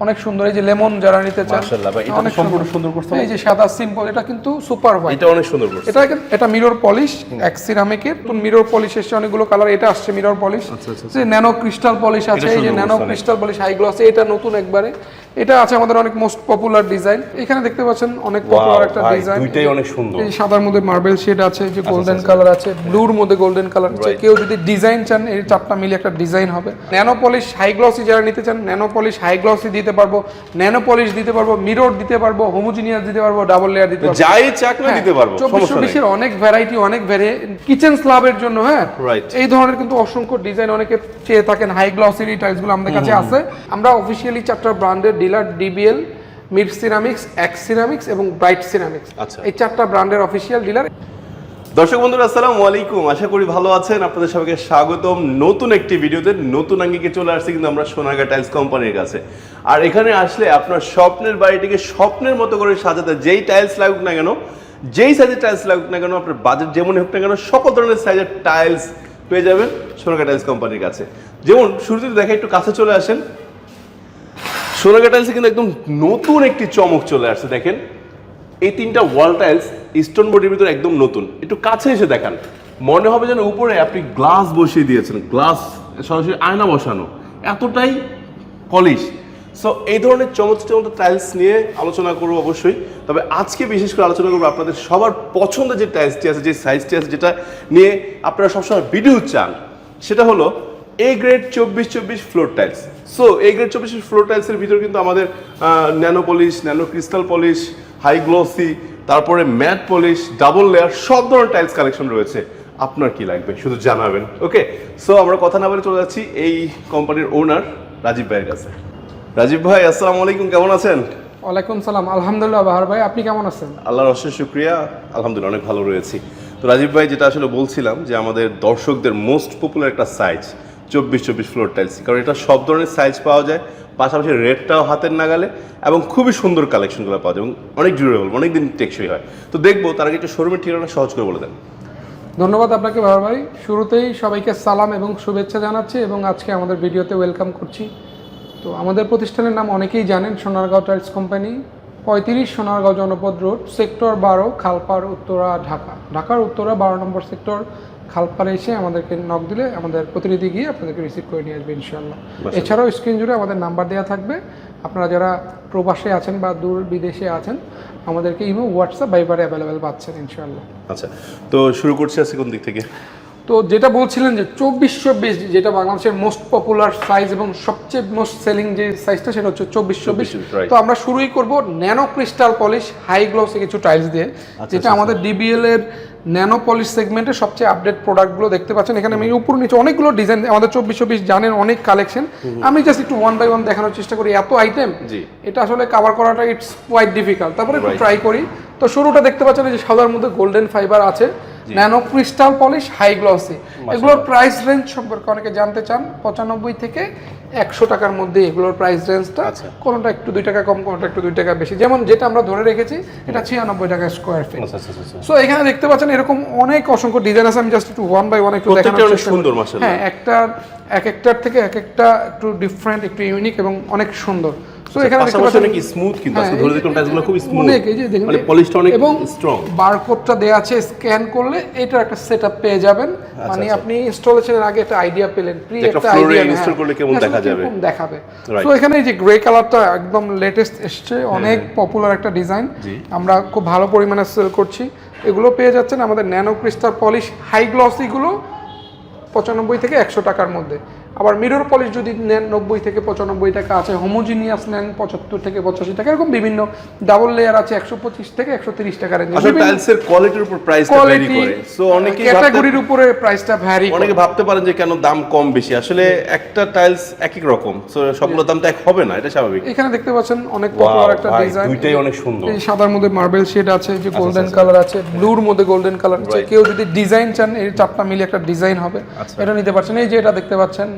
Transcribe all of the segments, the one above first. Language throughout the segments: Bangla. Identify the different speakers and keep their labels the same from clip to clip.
Speaker 1: অনেক সুন্দর এই যে লেমন যারা নিতে চান
Speaker 2: মাশাআল্লাহ ভাই, এটা
Speaker 1: অনেক
Speaker 2: সম্পূর্ণ
Speaker 1: সুন্দর।
Speaker 2: সুন্দর করছে।
Speaker 1: এই যে সাদা সিম্পল এটা কিন্তু সুপার হয়
Speaker 2: এটা অনেক সুন্দর করছে।
Speaker 1: এটা এটা মিরর পলিশ এক সিরামিকের তো মিরর পলিশ এসে অনেকগুলো কালার এটা আসছে মিরর পলিশ
Speaker 2: আচ্ছা, আচ্ছা,
Speaker 1: যে ন্যানো ক্রিস্টাল পলিশ আছে এই যে nano crystal polish high gloss এটা নতুন একবারে। এটা আছে আমাদের অনেক মোস্ট পপুলার ডিজাইন এখানে দেখতে পাচ্ছেন অনেক পপুলার একটা ডিজাইন
Speaker 2: দুইটাই অনেক সুন্দর।
Speaker 1: এই সাদার মধ্যে মার্বেল শেড আছে যে
Speaker 2: আচ্ছা,
Speaker 1: গোল্ডেন কালার আছে ব্লুর মধ্যে গোল্ডেন কালার আছে। কেউ যদি ডিজাইন চান এই চারটা মিলে একটা ডিজাইন হবে। ন্যানো পলিশ হাই গ্লসি যারা নিতে চান ন্যানো পলিশ হাই গ্লসি দিতে পারব। ন্যানো পলিশ দিতে পারব মিরর দিতে পারব হোমোজিনিয়াস দিতে পারব ডাবল লেয়ার দিতে পারব।
Speaker 2: যাই চাক না দিতে পারব
Speaker 1: চব্বিশশো বিশের অনেক ভ্যারাইটি অনেক কিচেন স্ল্যাবের জন্য হ্যাঁ। এই ধরনের কিন্তু অসংখ্য ডিজাইন অনেকে চেয়ে থাকেন হাই গ্লসির টাইলসগুলো আমাদের কাছে আছে। আমরা অফিসিয়ালি চারটা ব্র্যান্ডের dealer DBL mid ceramics X ceramics এবং ব্রাইট সিরামিক্স।
Speaker 2: আচ্ছা।
Speaker 1: এই চারটা ব্র্যান্ডের অফিসিয়াল ডিলার।
Speaker 2: দর্শক বন্ধুরা আসসালামু আলাইকুম। আশা করি ভালো আছেন। আপনাদের সবাইকে স্বাগতম। নতুন একটি ভিডিওতে নতুন আঙ্গিকে চলে আসছি কিন্তু আমরা সোনাগা টাইলস কোম্পানির কাছে। আর এখানে আসলে আপনার স্বপ্নের বাড়িটিকে স্বপ্নের মতো করে সাজাতে যেই টাইলস লাগুক না কেন যেই সাইজের টাইলস লাগুক না কেন আপনার বাজেট যেমন হোক না কেন সকল ধরনের সাইজের টাইলস পেয়ে যাবেন সোনাগা টাইলস কোম্পানির কাছে। যেমন শুরুতে দেখা একটু কাছে চলে আসেন। সোনাগা টাইলসে কিন্তু একদম নতুন একটি চমক চলে আসছে, দেখেন। এই তিনটা ওয়াল টাইলস স্টোন বডির ভিতরে একদম নতুন। একটু কাছে এসে দেখান। মনে হবে যেন উপরে আপনি গ্লাস বসিয়ে দিয়েছেন। গ্লাস সরাসরি আয়না বসানো। এতটাই পলিশ সো এই ধরনের চমৎকার টাইলস নিয়ে আলোচনা করব অবশ্যই। তবে আজকে বিশেষ করে আলোচনা করব আপনাদের সবার পছন্দের যে টাইলসটি আছে, যে সাইজটি আছে, যেটা নিয়ে আপনারা সবসময় ভিডিও চান, সেটা হলো এ গ্রেড চব্বিশ চব্বিশ floor tiles so A grade চব্বিশ ফ্লোর টাইলসের ভিতরে কিন্তু আমাদের nano polish nano crystal polish high glossy তারপরে ম্যাট পলিশ ডাবল লেয়ার সব ধরনের টাইলস কালেকশন রয়েছে। আপনার কি লাগবে? শুধু জানাবেন। ওকে সো আমরা কথা না বলে চলে যাচ্ছি এই কোম্পানির ওনার রাজীব ভাইয়ের কাছে। রাজীব ভাই আসসালামু আলাইকুম। কেমন আছেন?
Speaker 1: ওয়ালাইকুম সালাম। আলহামদুলিল্লাহ বাহার ভাই আপনি কেমন আছেন?
Speaker 2: আল্লাহর অশেষ শুক্রিয়া। আলহামদুলিল্লাহ অনেক ভালো রয়েছি। তো রাজীব ভাই যেটা আসলে বলছিলাম যে আমাদের দর্শকদের মোস্ট পপুলার একটা সাইজ চব্বিশ চব্বিশ ফ্লোর টাইলস কারণ এটা সব ধরনের সাইজ পাওয়া যায়, পাশাপাশি রেটটাও হাতের নাগালে এবং খুবই সুন্দর কালেকশনগুলো পাওয়া যায় এবং অনেক ডিউরেবল অনেক দিন টেকসই হয়। তো দেখব, তার আগে একটু শোরুমের ঠিকানা সহজ করে বলে দেন।
Speaker 1: ধন্যবাদ আপনাকে বাহার ভাই। শুরুতেই সবাইকে সালাম এবং শুভেচ্ছা জানাচ্ছি এবং আজকে আমাদের ভিডিওতে ওয়েলকাম করছি। তো আমাদের প্রতিষ্ঠানের নাম অনেকেই জানেন, সোনারগাঁও টাইলস কোম্পানি পঁয়ত্রিশ সোনারগাঁও জনপদ রোড সেক্টর বারো, খালপাড়, উত্তরা, ঢাকা। ঢাকার উত্তরা বারো নম্বর সেক্টর খালপাড়ে এসে আমাদেরকে নক দিলে আমাদের প্রতিনিধি গিয়ে আপনাদেরকে রিসিভ করে নিয়ে আসবে ইনশাল্লাহ এছাড়াও স্ক্রিন জুড়ে আমাদের নাম্বার দেওয়া থাকবে। আপনারা যারা প্রবাসে আছেন বা দূর বিদেশে আছেন আমাদেরকে ইমো হোয়াটসঅ্যাপ ভাইবারে অ্যাভেলেবেল পাচ্ছেন ইনশাল্লাহ
Speaker 2: আচ্ছা তো শুরু করছি আজকে কোন দিক থেকে?
Speaker 1: তো যেটা বলছিলেন যে চব্বিশ চব্বিশ যেটা বাংলাদেশের মোস্ট পপুলার সাইজ এবং সবচেয়ে মোস্ট সেলিং যে সাইজটা সেটা হচ্ছে চব্বিশ চব্বিশ তো আমরা শুরুই করব ন্যানো ক্রিস্টাল পলিশ হাই গ্লোসে কিছু টাইলস দিয়ে যেটা আমাদের ডিবিএল এর ন্যানো পলিশ সেগমেন্টের সবচেয়ে আপডেট প্রোডাক্টগুলো দেখতে পাচ্ছেন। এখানে আমি উপর নিচে অনেকগুলো ডিজাইন আমাদের চব্বিশ চব্বিশ জানেন অনেক কালেকশন আমি জাস্ট একটু ওয়ান বাই ওয়ান দেখানোর চেষ্টা করি এত আইটেম এটা আসলে কাভার করাটা ইটস কোয়াইট ডিফিকাল্ট তারপরে একটু ট্রাই করি। তো শুরুটা দেখতে পাচ্ছেন যে সাদার মধ্যে গোল্ডেন ফাইবার আছে। Nano crystal polish high glossy এগুলোর প্রাইস রেঞ্জ সম্পর্কে অনেকে জানতে চান পঁচানব্বই থেকে একশো টাকার মধ্যে এগুলোর প্রাইস রেঞ্জটা। কোনোটা একটু দুই টাকা কম কোনোটা একটু দুই টাকা বেশি। যেমন যেটা আমরা ধরে রেখেছি এটা ছিয়ানব্বই টাকা স্কোয়ার ফিট সো এখানে দেখতে পাচ্ছেন এরকম অনেক অসংখ্য ডিজাইন আছে। আমি জাস্ট একটু ওয়ান বাই ওয়ান একটু।
Speaker 2: সুন্দর,
Speaker 1: হ্যাঁ একটা এক একটার থেকে এক একটা একটু ডিফারেন্ট একটু ইউনিক এবং অনেক সুন্দর। সো এখানে দেখতে
Speaker 2: পাশাপাশি অনেক স্মুথ কিন্তু আজকে
Speaker 1: হ্যাঁ,
Speaker 2: ধরে
Speaker 1: এই-
Speaker 2: দেখলাম টাইলসগুলো খুব স্মুথ
Speaker 1: অনেক এই যে দেখুন
Speaker 2: মানে পলিশটা অনেক
Speaker 1: এবং
Speaker 2: স্ট্রং
Speaker 1: বারকোডটা দেয়া আছে স্ক্যান করলে এটার একটা সেটআপ পেয়ে যাবেন। মানে আপনি ইনস্টলেশনের আগে একটা আইডিয়া পেলেন প্রি
Speaker 2: আচ্ছা, একটা
Speaker 1: একটা
Speaker 2: floor এ
Speaker 1: আইডিয়া
Speaker 2: install করলে কেমন দেখা যাবে।
Speaker 1: দেখাবে।
Speaker 2: Right.
Speaker 1: এখানে এই যে গ্রে কালারটা একদম লেটেস্ট এসছে অনেক পপুলার একটা ডিজাইন আমরা খুব ভালো পরিমাণে সেল করছি। এগুলো পেয়ে যাচ্ছেন আমাদের ন্যানো ক্রিস্টাল পলিশ হাই গ্লসিগুলো পঁচানব্বই থেকে একশো টাকার মধ্যে। আবার মিরর পলিশ যদি নেন নব্বই থেকে পঁচানব্বই টাকা আছে হোমোজিনিয়াস নেন পঁচাত্তর থেকে পঁচাশি টাকা এরকম বিভিন্ন ডাবল লেয়ার আছে একশো পঁচিশ থেকে একশো তিরিশ টাকা রেঞ্জ
Speaker 2: টাইলসের কোয়ালিটির উপর ভ্যারি
Speaker 1: কোয়ালিটি
Speaker 2: করে। সো অনেকেই
Speaker 1: ক্যাটাগরির উপরে প্রাইসটা ভ্যারি
Speaker 2: অনেকে ভাবতে পারেন যে কেন দাম কম বেশি। আসলে একটা টাইলস এক এক রকম। সো সবগুলো দাম তো এক হবে না এটা স্বাভাবিক।
Speaker 1: এখানে দেখতে পাচ্ছেন অনেক পপুলার একটা ডিজাইন
Speaker 2: দুইটাই অনেক সুন্দর।
Speaker 1: এই সাদার মধ্যে মার্বেল শেড আছে যে গোল্ডেন
Speaker 2: আচ্ছা,
Speaker 1: কালার আছে ব্লুর মধ্যে গোল্ডেন কালার আছে। কেউ যদি ডিজাইন চান এই চারটা মিলে একটা ডিজাইন হবে।
Speaker 2: আচ্ছা।
Speaker 1: এটা নিতে পারছেন এই যে এটা দেখতে পাচ্ছেন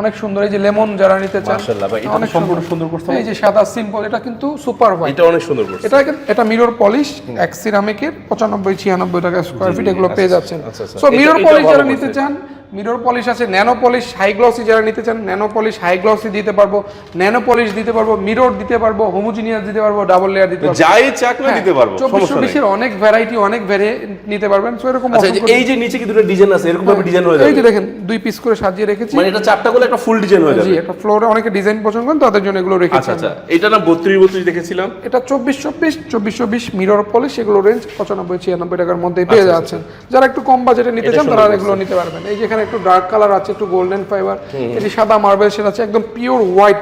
Speaker 1: অনেক সুন্দর এই যে লেমন যারা নিতে চান
Speaker 2: মাশাআল্লাহ ভাই, এটা
Speaker 1: অনেক
Speaker 2: সম্পূর্ণ সুন্দর। করছে
Speaker 1: এই যে সাদা সিম্পল এটা কিন্তু সুপার হোয়াইট।
Speaker 2: এটা অনেক সুন্দর করছে।
Speaker 1: এটা এটা মিরর পলিশ এক সিরামিকের পঁচানব্বই ছিয়ানব্বই টাকা স্কয়ার ফিট এগুলো পেয়ে যাচ্ছেন।
Speaker 2: আচ্ছা, আচ্ছা।
Speaker 1: সো মিরর পলিশ যারা নিতে চান মিরর পলিশ আছে ন্যানো পলিশ হাই গ্লসি যারা নিতে চান ন্যানো পলিশ হাই গ্লসি দিতে পারব ন্যানো পলিশ দিতে পারব মিরর দিতে পারব হোমোজিনিয়াস দিতে পারব ডাবল লেয়ার দিতে পারব।
Speaker 2: যাই চাক না দিতে পারব
Speaker 1: চব্বিশশো বিশের অনেক ভ্যারাইটি অনেক ভ্যারিয়েন্ট নিতে পারবেন সো এরকম
Speaker 2: আচ্ছা এই যে- এই যে নিচে কি দুটো ডিজাইন আছে এরকম ভাবে ডিজাইন হয়ে
Speaker 1: এই
Speaker 2: যাবে?
Speaker 1: যে দেখেন দুই পিস করে সাজিয়ে রেখেছি।
Speaker 2: মানে এটা চারটা গুলো একটা ফুল ডিজাইন হয়ে
Speaker 1: জি
Speaker 2: যাবে।
Speaker 1: একটা ফ্লোরে অনেকে ডিজাইন পছন্দ করেন তাদের জন্য এগুলো রেখেছি
Speaker 2: আচ্ছা। আচ্ছা এটা না বত্রিশ বত্রিশ দেখেছিলাম?
Speaker 1: এটা চব্বিশ চব্বিশ চব্বিশ চব্বিশ মিরর পলিশ এগুলো রেঞ্জ পঁচানব্বই ছিয়ানব্বই টাকার মধ্যে পেয়ে যাচ্ছেন। যারা একটু কম বাজেটে নিতে
Speaker 2: আচ্ছা,
Speaker 1: চান তারা এগুলো নিতে পারবেন। এই যেখানে একটু ডার্ক কালার আছে একটু গোল্ডেন ফাইবার এটি সাদা মার্বেল সেট আছে একদম পিওর হোয়াইট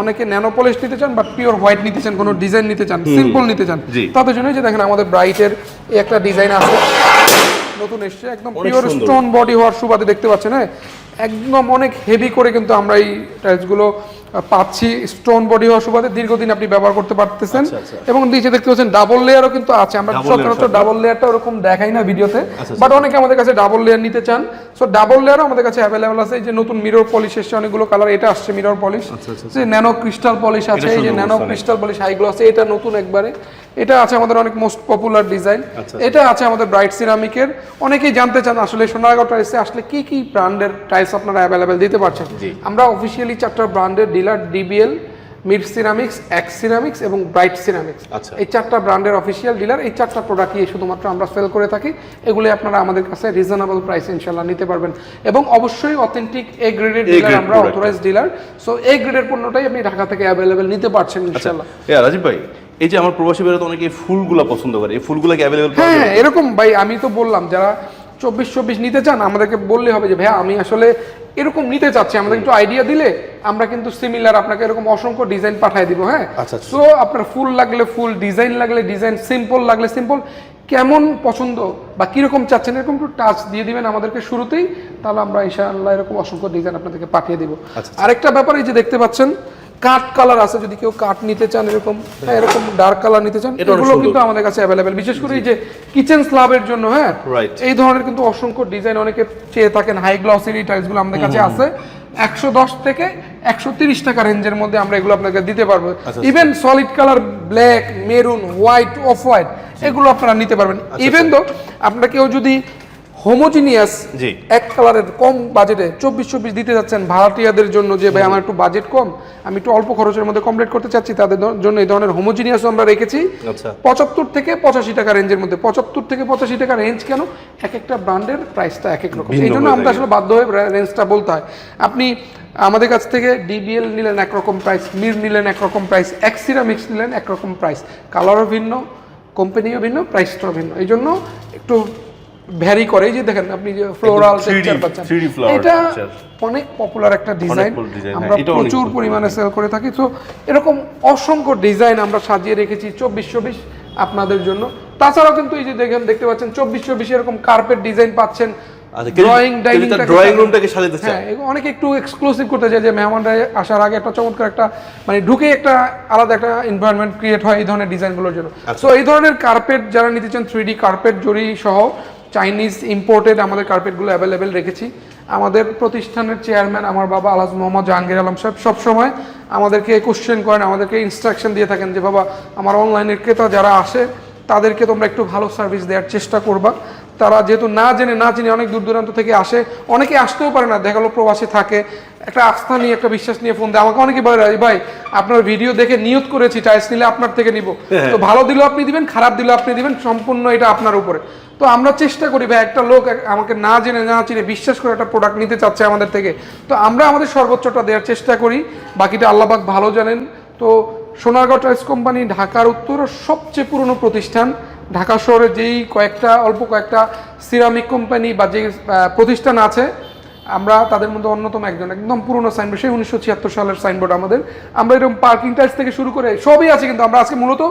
Speaker 1: অনেকে ন্যানো পলিশ নিতে চান বা পিওর হোয়াইট নিতে চান কোনো ডিজাইন নিতে চান সিম্পল নিতে চান। তাদের জন্য যে দেখেন আমাদের ব্রাইটের এই একটা ডিজাইন আছে। নতুন এসছে একদম পিওর স্টোন বডি হওয়ার সুবাদে দেখতে পাচ্ছেন হ্যাঁ? একদম অনেক হেভি করে কিন্তু আমরা এই টাইলসগুলো পাচ্ছি স্টোন বডি হওয়ার সুবাদে দীর্ঘদিন আপনি ব্যবহার করতে পারতেছেন।
Speaker 2: আচ্ছা, আচ্ছা।
Speaker 1: এবং নিচে দেখতে পাচ্ছেন ডাবল লেয়ারও কিন্তু আছে। আমরা সচরাচর ডাবল লেয়ারটা ওরকম দেখাই না ভিডিওতে।
Speaker 2: আচ্ছা,
Speaker 1: বাট অনেকে আমাদের কাছে ডাবল লেয়ার নিতে চান। সো ডাবল লেয়ারও আমাদের কাছে অ্যাভেলেবল আছে। এই যে নতুন মিরর পলিশ এসছে অনেকগুলো কালার এটা আসছে মিরর পলিশ যে ন্যানো ক্রিস্টাল পলিশ আছে এই যে nano crystal polish high gloss এটা নতুন একবারে। এটা আছে আমাদের অনেক মোস্ট পপুলার ডিজাইন
Speaker 2: আচ্ছা,
Speaker 1: এটা আছে আমাদের ব্রাইট সিরামিকের অনেকেই জানতে চান আসলে সোনারগাঁও টাইলসে আসলে কি কি ব্র্যান্ডের টাইলস আপনারা অ্যাভেলেবেল দিতে পারছেন। আমরা অফিসিয়ালি চারটা ব্র্যান্ডের dealer DBL mid ceramics X ceramics এবং ব্রাইট সিরামিক্স।
Speaker 2: আচ্ছা।
Speaker 1: এই চারটা ব্র্যান্ডের অফিসিয়াল ডিলার এই চারটা প্রোডাক্টই শুধুমাত্র আমরা সেল করে থাকি। এগুলি আপনারা আমাদের কাছে রিজনেবল প্রাইস ইনশাল্লাহ নিতে পারবেন। এবং অবশ্যই অথেন্টিক এ গ্রেডের ডিলার আমরা অথরাইজ ডিলার সো এ গ্রেডের পণ্যটাই আপনি ঢাকা থেকে অ্যাভেলেবেল নিতে পারছেন ইনশাল্লাহ
Speaker 2: এ রাজীব ভাই এই যে আমার প্রবাসী বেরোতে অনেকে ফুলগুলো পছন্দ করে। এই ফুলগুলো কি অ্যাভেলেবল
Speaker 1: হ্যাঁ এরকম ভাই আমি তো বললাম যারা চব্বিশ চব্বিশ নিতে চান আমাদেরকে বললে হবে যে ভাইয়া আমি আসলে এরকম নিতে চাচ্ছি। আমাদের একটু আইডিয়া দিলে আমরা কিন্তু সিমিলার আপনাকে এরকম অসংখ্য ডিজাইন পাঠিয়ে দিব হ্যাঁ?
Speaker 2: আচ্ছা, আচ্ছা।
Speaker 1: সো আপনার ফুল লাগলে ফুল ডিজাইন লাগলে ডিজাইন সিম্পল লাগলে সিম্পল কেমন পছন্দ বা কীরকম চাচ্ছেন এরকম একটু টাচ দিয়ে দিবেন আমাদেরকে শুরুতেই তাহলে আমরা ইনশাআল্লাহ এরকম অসংখ্য ডিজাইন আপনাদেরকে পাঠিয়ে দিব।
Speaker 2: আচ্ছা,
Speaker 1: আরেকটা ব্যাপার এই যে দেখতে পাচ্ছেন কাঠ কালার আছে যদি কেউ কাঠ নিতে চান এরকম হ্যাঁ, এরকম ডার্ক কালার নিতে চান এগুলো কিন্তু আমাদের কাছে অ্যাভেলেবেল বিশেষ করে এই যে কিচেন স্ল্যাবের জন্য হ্যাঁ? এই ধরনের কিন্তু অসংখ্য ডিজাইন অনেকে চেয়ে থাকেন হাই গ্লসের টাইলসগুলো আমাদের কাছে আছে। একশো দশ থেকে একশো তিরিশ টাকা রেঞ্জের মধ্যে আমরা এগুলো আপনাকে দিতে পারব।
Speaker 2: আচ্ছা,
Speaker 1: even solid colour black maroon white off white এগুলো আপনারা নিতে পারবেন।
Speaker 2: আচ্ছা,
Speaker 1: ইভেন তো আপনারা কেউ যদি হোমোজিনিয়াস
Speaker 2: জি।
Speaker 1: এক কালারের কম বাজেটে চব্বিশ চব্বিশ দিতে যাচ্ছেন ভাড়াটিয়াদের জন্য যে ভাই আমার একটু বাজেট কম আমি একটু অল্প খরচের মধ্যে কমপ্লিট করতে চাচ্ছি তাদের জন্য এই ধরনের হোমোজিনিয়াস আমরা রেখেছি।
Speaker 2: আচ্ছা।
Speaker 1: পঁচাত্তর থেকে পঁচাশি টাকা রেঞ্জের মধ্যে পঁচাত্তর থেকে পঁচাশি টাকা রেঞ্জ কেন? এক একটা ব্র্যান্ডের প্রাইসটা এক এক রকম। এই জন্য আমরা আসলে বাধ্য হয়ে রেঞ্জটা বলতে হয়। আপনি আমাদের কাছ থেকে ডিবিএল নিলেন একরকম প্রাইস মির নিলেন একরকম প্রাইস এক্সিরা এক্সিরামিক্স নিলেন একরকম প্রাইস কালারও ভিন্ন কোম্পানিও ভিন্ন প্রাইসটাও ভিন্ন। এই জন্য একটু ভ্যারি করে এই যে দেখেন আপনি যে ফ্লোরাল টেক্সচার পাচ্ছেন।
Speaker 2: 3D flower
Speaker 1: এটা অনেক পপুলার একটা ডিজাইন আমরা
Speaker 2: হ্যাঁ,
Speaker 1: প্রচুর পরিমাণে সেল করে থাকি। তো এরকম অসংখ্য ডিজাইন আমরা সাজিয়ে রেখেছি চব্বিশ চব্বিশ আপনাদের জন্য। তাছাড়াও কিন্তু এই যে দেখেন দেখতে পাচ্ছেন চব্বিশ চব্বিশ এরকম কার্পেট ডিজাইন পাচ্ছেন।
Speaker 2: আচ্ছা,
Speaker 1: ড্রয়িং
Speaker 2: সাজাতে চায়।
Speaker 1: হ্যাঁ অনেকে একটু এক্সক্লুসিভ করতে চায় যে মেহমানরা আসার আগে একটা চমৎকার একটা মানে ঢুকে একটা আলাদা একটা এনভায়রনমেন্ট ক্রিয়েট হয় এই ধরনের ডিজাইনগুলোর জন্য।
Speaker 2: আচ্ছা।
Speaker 1: সো এই ধরনের কার্পেট যারা নিতে চান থ্রি ডি কার্পেট জরি সহ চাইনিজ ইম্পোর্টেড আমাদের কার্পেটগুলো অ্যাভেলেবেল রেখেছি। আমাদের প্রতিষ্ঠানের চেয়ারম্যান আমার বাবা আলহাজ মোহাম্মদ জাহাঙ্গীর আলম সাহেব সবসময় আমাদেরকে কোশ্চেন করেন আমাদেরকে ইনস্ট্রাকশন দিয়ে থাকেন যে বাবা আমার অনলাইনের ক্রেতা যারা আসে তাদেরকে তোমরা একটু ভালো সার্ভিস দেওয়ার চেষ্টা করবা। তারা যেহেতু না জেনে না জেনে অনেক দূর দূরান্ত থেকে আসে অনেকে আসতেও পারে না দেখাল প্রবাসী থাকে একটা আস্থা নিয়ে একটা বিশ্বাস নিয়ে ফোন দেয়। আমাকে অনেকে বলে ভাই আপনার ভিডিও দেখে নিয়ত করেছি টাইলস নিলে আপনার থেকে নিব। তো ভালো দিলেও আপনি দিবেন খারাপ দিলেও আপনি দিবেন সম্পূর্ণ এটা আপনার উপরে। তো আমরা চেষ্টা করি বা একটা লোক আমাকে না জেনে, না চিনে বিশ্বাস করে একটা প্রোডাক্ট নিতে চাচ্ছে আমাদের থেকে। তো আমরা আমাদের সর্বোচ্চটা দেওয়ার চেষ্টা করি। বাকিটা আল্লাহবাক ভালো জানেন। তো সোনারগাঁও টাইলস কোম্পানি ঢাকার উত্তর সবচেয়ে পুরনো প্রতিষ্ঠান। ঢাকা শহরে যেই কয়েকটা, অল্প কয়েকটা সিরামিক কোম্পানি বা যে প্রতিষ্ঠান আছে আমরা তাদের মধ্যে অন্যতম একজন, একদম পুরনো সাইনবোর্ড সেই উনিশশো ছিয়াত্তর সালের সাইনবোর্ড আমাদের। আমরা এরকম পার্কিং টাইলস থেকে শুরু করে সবই আছে কিন্তু আমরা আজকে মূলত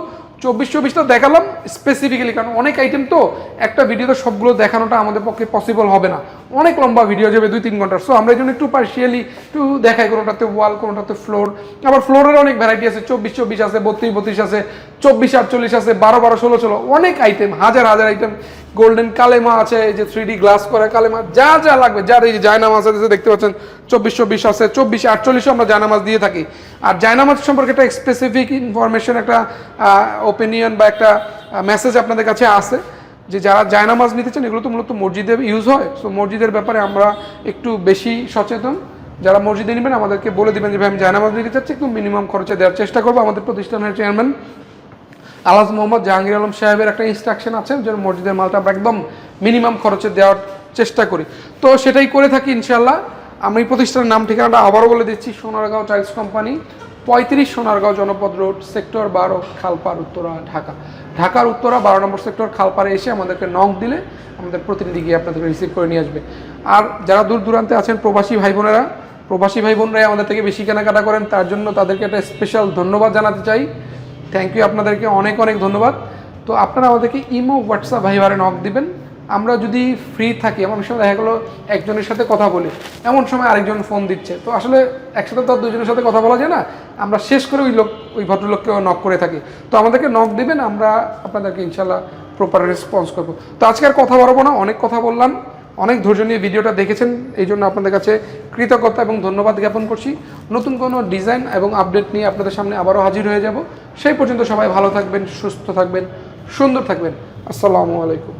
Speaker 1: চব্বিশ চব্বিশটা দেখালাম স্পেসিফিক্যালি কারণ অনেক আইটেম তো একটা ভিডিওতে সবগুলো দেখানোটা আমাদের পক্ষে পসিবল হবে না। অনেক লম্বা ভিডিও যাবে, দুই তিন ঘণ্টার। সো আমরা এই জন্য একটু পার্শিয়ালি একটু দেখাই, কোনোটাতে ওয়াল কোনোটাতে ফ্লোর আবার ফ্লোরের অনেক ভ্যারাইটি আছে চব্বিশ চব্বিশ আছে বত্রিশ বত্রিশ আছে চব্বিশ আটচল্লিশ আছে বারো বারো ষোলো ষোলো অনেক আইটেম হাজার হাজার আইটেম গোল্ডেন কালেমা আছে, এই যে থ্রি গ্লাস করা কালেমা যা যা লাগবে, যার এই যে জায়নামাজ আছে দেখতে পাচ্ছেন, চব্বিশ চব্বিশ আছে, চব্বিশ আটচল্লিশও আমরা জায়নামাজ দিয়ে থাকি। আর জায়নামাজ সম্পর্কে একটা স্পেসিফিক ইনফরমেশন একটা ওপিনিয়ন বা একটা মেসেজ আপনাদের কাছে আছে, যে যারা জায়নামাজ নিতে চান, এগুলো তো মূলত মসজিদে ইউজ হয়। সো মসজিদের ব্যাপারে আমরা একটু বেশি সচেতন। যারা মসজিদে নেবেন, আমাদেরকে বলে দিবেন যে, ভাই, আমি জায়নামাজ নিতে চাচ্ছি, একটু মিনিমাম খরচে দেওয়ার চেষ্টা করব। আমাদের প্রতিষ্ঠানের চেয়ারম্যান আলাজ মোহাম্মদ জাহাঙ্গীর আলম সাহেবের একটা ইনস্ট্রাকশন আছে, যেন মসজিদের মালটা একদম মিনিমাম খরচে দেওয়ার চেষ্টা করি। তো সেটাই করে থাকি ইনশাল্লাহ আমি প্রতিষ্ঠানের নাম, ঠিকানাটা আবারও বলে দিচ্ছি, সোনারগাঁও টাইলস কোম্পানি, পঁয়ত্রিশ সোনারগাঁও জনপদ রোড, সেক্টর বারো খালপাড় উত্তরা, ঢাকা। ঢাকার উত্তরা, বারো নম্বর সেক্টর খালপাড়ে এসে আমাদেরকে নক দিলে আমাদের প্রতিনিধি গিয়ে আপনাদেরকে রিসিভ করে নিয়ে আসবে। আর যারা দূর দূরান্তে আছেন, প্রবাসী ভাই বোনেরা প্রবাসী ভাই বোনরাই আমাদের থেকে বেশি কেনাকাটা করেন, তার জন্য তাদেরকে একটা স্পেশাল ধন্যবাদ জানাতে চাই। থ্যাংক ইউ আপনাদেরকে অনেক অনেক ধন্যবাদ। তো আপনারা আমাদেরকে ইমো, হোয়াটসঅ্যাপ ভাইবারে নক দিবেন। আমরা যদি ফ্রি থাকি, এমন সময় দেখা গেলো একজনের সাথে কথা বলি, এমন সময় আরেকজন ফোন দিচ্ছে। তো আসলে একসাথে তো আর দুজনের সাথে কথা বলা যায় না। আমরা শেষ করে ওই লোক, ওই ভদ্রলোককেও নক করে থাকি। তো আমাদেরকে নক দিবেন, আমরা আপনাদেরকে ইনশাল্লাহ প্রপার রেসপন্স করব। তো আজকে আর কথা বাড়াবো না, অনেক কথা বললাম। অনেক ধৈর্য নিয়ে ভিডিওটা দেখেছেন, এই জন্য আপনাদের কাছে কৃতজ্ঞতা এবং ধন্যবাদ জ্ঞাপন করছি। নতুন কোনো ডিজাইন এবং আপডেট নিয়ে আপনাদের সামনে আবারও হাজির হয়ে যাব। সেই পর্যন্ত সবাই ভালো থাকবেন, সুস্থ থাকবেন, সুন্দর থাকবেন। আসসালামু আলাইকুম।